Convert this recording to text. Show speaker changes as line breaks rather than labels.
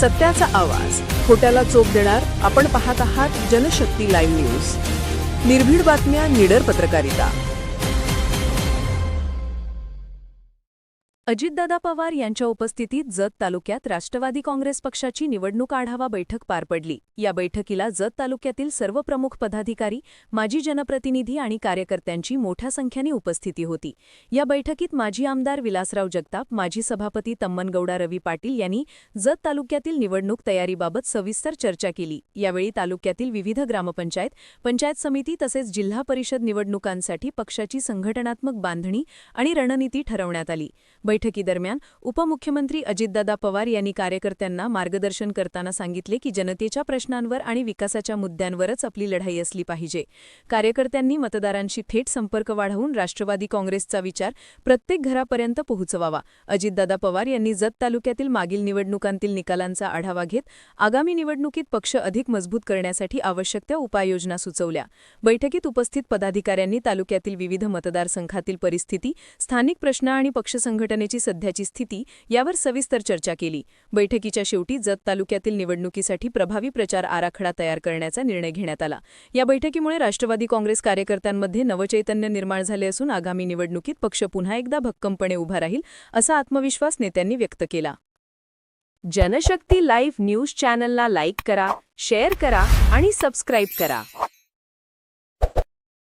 सत्याचा आवाज. खोट्याला चोप देणार आपण पाहत आहात जनशक्ती लाईव्ह न्यूज. निर्भीड बातम्या निडर पत्रकारिता.
अजितदादा पवार यांच्या उपस्थितीत जत तालुक्यात राष्ट्रवादी काँग्रेस पक्षाची निवडणूक आढावा बैठक पार पडली. या बैठकीला जत तालुक्यातील सर्व प्रमुख पदाधिकारी माजी जनप्रतिनिधी आणि कार्यकर्त्यांची मोठ्या संख्येने उपस्थिती होती. या बैठकीत माजी आमदार विलासराव जगताप माजी सभापती तम्मनगौडा रवी पाटील यांनी जत तालुक्यातील निवडणूक तयारीबाबत सविस्तर चर्चा केली. यावेळी तालुक्यातील विविध ग्रामपंचायत पंचायत समिती तसेच जिल्हा परिषद निवडणुकांसाठी पक्षाची संघटनात्मक बांधणी आणि रणनीती ठरवण्यात आली. बैठकीदरम्यान उपमुख्यमंत्री अजितदादा पवार यांनी कार्यकर्त्यांना मार्गदर्शन करताना सांगितले की जनतेच्या प्रश्नांवर आणि विकासाच्या मुद्द्यांवरच आपली लढाई असली पाहिजे. कार्यकर्त्यांनी मतदारांशी थेट संपर्क वाढवून राष्ट्रवादी काँग्रेसचा विचार प्रत्येक घरापर्यंत पोहोचवावा. अजितदादा पवार यांनी जत तालुक्यातील मागील निवडणुकांतील निकालांचा आढावा घेत आगामी निवडणुकीत पक्ष अधिक मजबूत करण्यासाठी आवश्यक त्या उपाययोजना सुचवल्या. बैठकीत उपस्थित पदाधिकाऱ्यांनी तालुक्यातील विविध मतदारसंघातील परिस्थिती स्थानिक प्रश्न आणि पक्ष संघटनेची सध्याची स्थिती यावर सविस्तर चर्चा केली. बैठकीच्या शेवटी जत तालुक्यातील निवडणुकीसाठी प्रभावी प्रचार आराखडा तयार करण्याचा निर्णय घेण्यात आला. या बैठकीमुळे राष्ट्रवादी काँग्रेस कार्यकर्त्यांमध्ये नवचैतन्य निर्माण झाले असून आगामी निवडणुकीत पक्ष पुन्हा एकदा भक्कमपणे उभा राहील असा आत्मविश्वास नेत्यांनी व्यक्त केला. जनशक्ती लाईव्ह न्यूज चॅनलला लाईक करा शेअर करा आणि सबस्क्राईब करा.